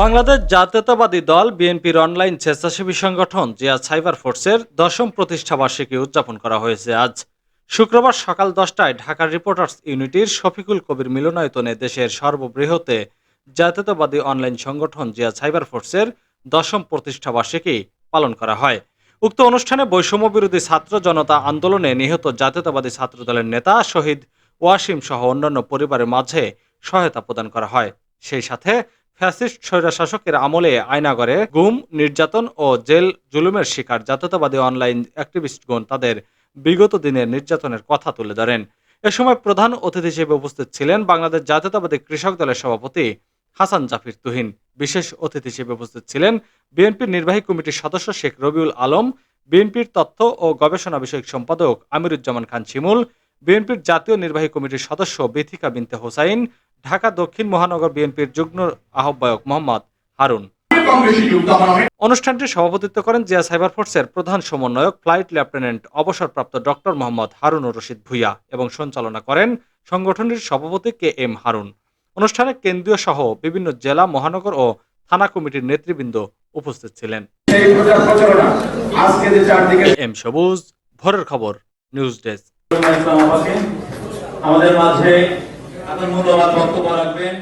বাংলাদেশ জাতীয়তাবাদী দল বিএনপির অনলাইন স্বেচ্ছাসেবী সংগঠন জিয়া সাইবার ফোর্সের দশম প্রতিষ্ঠা বার্ষিকী উদযাপন করা হয়েছে আজ। শুক্রবার সকাল দশটায় ঢাকার রিপোর্টার্স ইউনিটির শফিকুল কবির মিলনায়তনে দেশের সর্ববৃহতে জাতীয়তাবাদী অনলাইন সংগঠন জিয়া সাইবার ফোর্সের দশম প্রতিষ্ঠা বার্ষিকী পালন করা হয়। উক্ত অনুষ্ঠানে বৈষম্য বিরোধী ছাত্র জনতা আন্দোলনে নিহত জাতীয়তাবাদী ছাত্রদলের নেতা শহীদ ওয়াসিম সহ অন্যান্য পরিবারের মাঝে সহায়তা প্রদান করা হয়। সেই সাথে ফ্যাসিস্ট স্বৈরশাসকের আমলে আয়নাগরে গুম, নির্যাতন ও জেল জুলুমের শিকার জাতীয়তাবাদী অনলাইন অ্যাক্টিভিস্টগণ তাদের বিগত দিনের নির্যাতনের কথা তুলে ধরেন। এ সময় প্রধান অতিথি হিসেবে উপস্থিত ছিলেন বাংলাদেশ জাতীয়তাবাদী কৃষক দলের সভাপতি হাসান জাফির তুহিন। বিশেষ অতিথি হিসেবে উপস্থিত ছিলেন বিএনপির নির্বাহী কমিটির সদস্য শেখ রবিউল আলম, বিএনপির তথ্য ও গবেষণা বিষয়ক সম্পাদক আমিরুজ্জামান খান শিমুল, বিএনপির জাতীয় নির্বাহী কমিটির সদস্য বেথিকা বিনতে হোসাইন ঢাকা দক্ষিণ মহানগর বিএনপির যুগ্ম আহ্বায়ক মোহাম্মদ হারুন। অনুষ্ঠানটি সভাপতিত্ব করেন জিয়া সাইবার ফোর্সের প্রধান সমন্বয়ক, ফ্লাইট লেফটেন্যান্ট, অবসরপ্রাপ্ত ডক্টর মোহাম্মদ হারুনুর রশিদ ভুইয়া এবং সঞ্চালনা করেন সংগঠনটির সভাপতি কে এম হারুন। অনুষ্ঠানে কেন্দ্রীয় সহ বিভিন্ন জেলা, মহানগর ও থানা কমিটির নেতৃবৃন্দ উপস্থিত ছিলেন। এম সবুজ, ভোরের খবর, নিউজ ডেস্ক। আমাদের মাঝে আপনার মূল্যবান বক্তব্য রাখবেন।